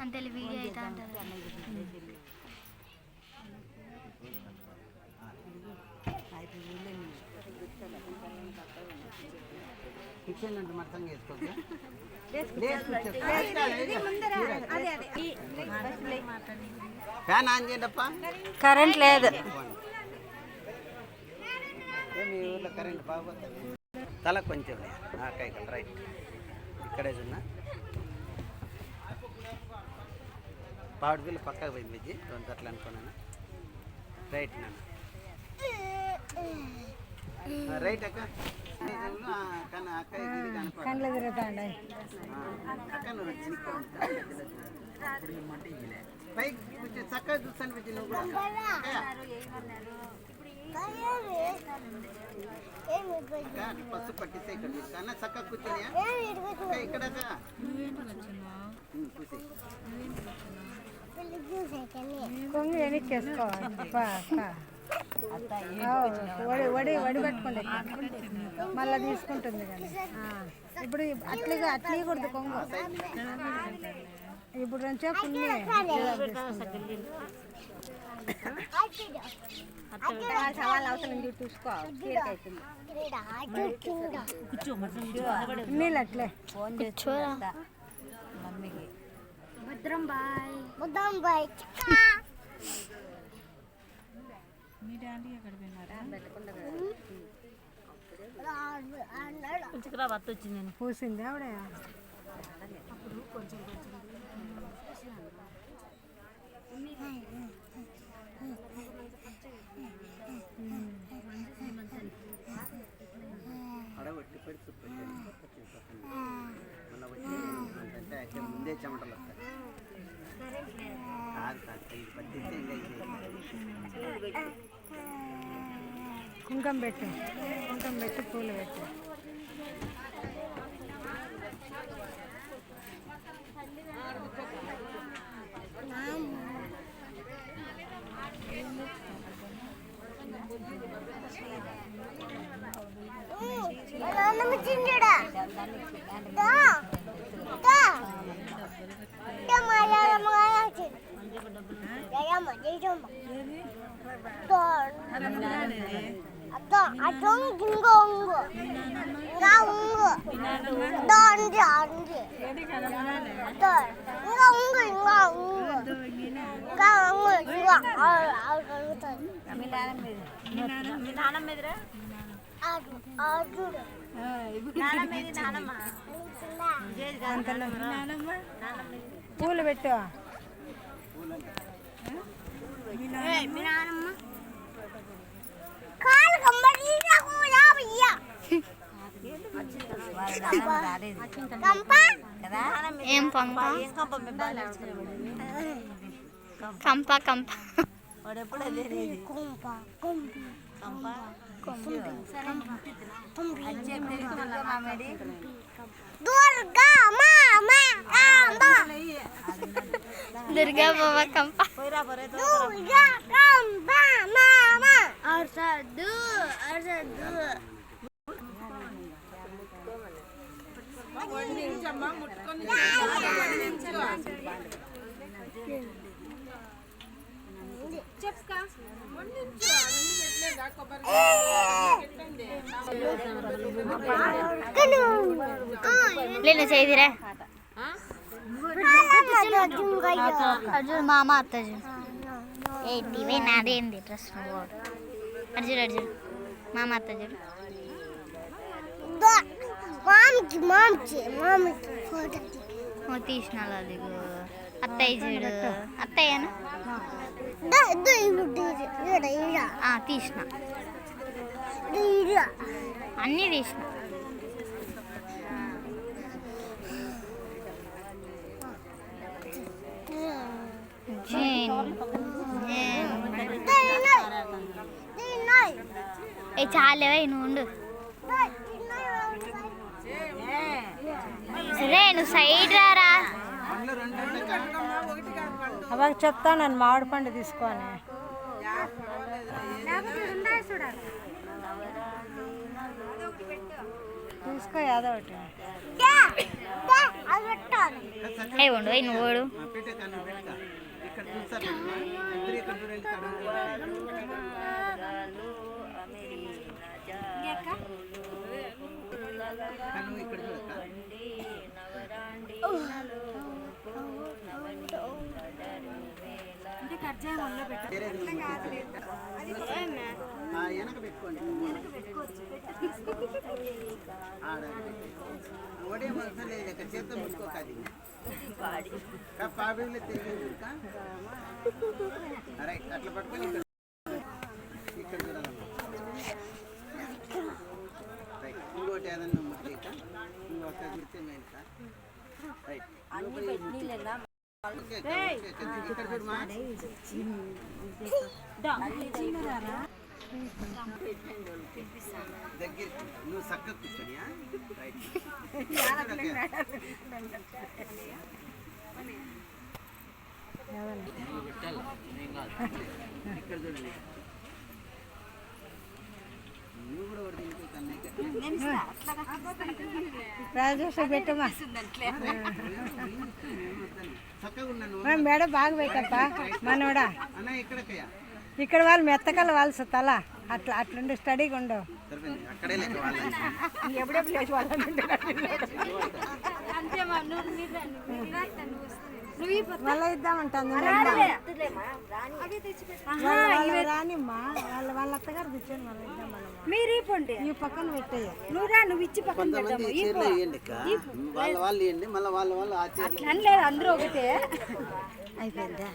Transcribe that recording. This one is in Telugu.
అంతే వీడియో అయితే అంటారు కిచెన్ అంటే మొత్తం వేసుకోవద్దు ఫ్యాన్ ఆన్ చేయండప్ప కరెంట్ లేదు. మీ ఊర్లో కరెంట్ బాగోతుంది తల కొంచెం రైట్. ఇక్కడే చూన్నా పావుడు పిల్ల పక్కకు పోయింది విజి. రెండు అట్లా అనుకున్నాను. రైట్ నాన్న ఆ, రైట్ అక్క. ఆ, కానీ అక్క ఇది కనపడ కండ్లు తిరుగుతాండి అక్క నువ్వు చిన్న పైకి కొంచెం చక్కగా చూస్తాను విజి నువ్వు కూడా. అక్కయ్య. అక్క, పసుపు పట్టిస్తే ఇక్కడ కూర్చో. అన్న చక్కగా కూర్చొని అక్క, ఇక్కడ అక్క. ఉమ్, కూర్చో. కొంగు వెనక్కి వేసుకోవాలి వడి వడి వడి పట్టుకోండి. మళ్ళీ తీసుకుంటుంది కానీ. ఇప్పుడు అట్లుగా అట్లే కొడుతుంది కొంగు. ఇప్పుడు నుంచే పుణ్య నీళ్ళు అట్లే. కూర్చోరా. భద్రం బాయ్. పూసింది ఆవిడ? అడగొట్టి పెట్టి సుప్పు మొన్న వచ్చి అంటే అయితే ముందే చెమటలు వస్తాయి కాదు కాదు ఇది పట్టిస్తే ఇంకా ఇది కుంకం పెట్టు. కుంకం పెట్టి పూలు పెట్టు. అటొంగు ఇంకో ఉంగు. ఇంకా ఉంగు. దో అంది ఇంకా ఉంగు ఇంకా ఉంగు. ఇంకా ఉంగు ఇంకా అడుగుతుంది అడుగు. పూలు పెట్టు. యాభయ్యా కంప ఏం పంప? కంప కంప. కుంప? కుంప దుర్గా దుర్గా బాబా కంప. దుర్గా కాంబ మామ అర్సదు అర్సదు లేను చేదిరా అర్జున్ మామ అత్త అర్జున్ ఏంటి ఇవే నాదేంది డ్రెస్ నువ్వు అర్జున్ అర్జున్ మామ అత్త చూడు మామికి మామికి మామికి ఫోటో ఓ తీసిన అదిగో అత్తయ్య చూడు అత్తయ్యను ఆ, తీసిన అన్నీ తీసిన జేన్ జేన్ ఏ చాలేవా నువ్వు ఉండు. సరే నువ్వు సైడ్ రారా. పండ్లు రెండు రెండు అక్క. అವಾಗ చెప్తా నన్ను మామిడి పండు తీసుకొని. తీసుకో ఒకటి. అయ్యి ఉండు నువ్వు ఇక్కడ చూస్తా పెట్టమా ఇద్దరు ఇక్కడ చూడండి కన్ను కన్ను ఇక్కడ చూడక్క ముట్టించు. ఆ, వెనక పెట్టుకోండి. లేదు పాబీలో అట్లా పట్టుకొని ఇక్కడ ఇక్కడ చూడాలమ్మా ఏదన్నా ముట్టిక ఇంకొక గుర్తే మేలుక రైట్. ఇక్కడ చూడమా దగ్గర నువ్వు చక్కగా కూర్చొనియా రైట్ ఇక్కడ చూడండి నువ్వు కూడా ఒకటి తినిపి కన్నయ్యకి. రాజేష్ మెడ బాగా పెట్టప్పా మనోడా. ఇక్కడ వాళ్ళు మెత్తకలు వాళ్ళ తల. అట్లా అట్లుండి స్టడీగా ఉండవు వాళ్ళ ఎప్పుడెప్పుడు లేచి మళ్ళీ ఇద్దామంటాను వాళ్ళ రానిమ్మా. వాళ్ళ వాళ్ళ అత్తగారు కూర్చొని మళ్ళీ ఇద్దాం మనము మీరు ఇవ్వండి. ఈ పక్కన పెట్టేయ. నువ్వు రా నువ్వు ఇచ్చి పక్కన అక్క. వాళ్ళ వాళ్ళు ఇవ్వండి మళ్ళీ వాళ్ళ వాళ్ళు అందరూ ఒకటే. అయిపోయిందా?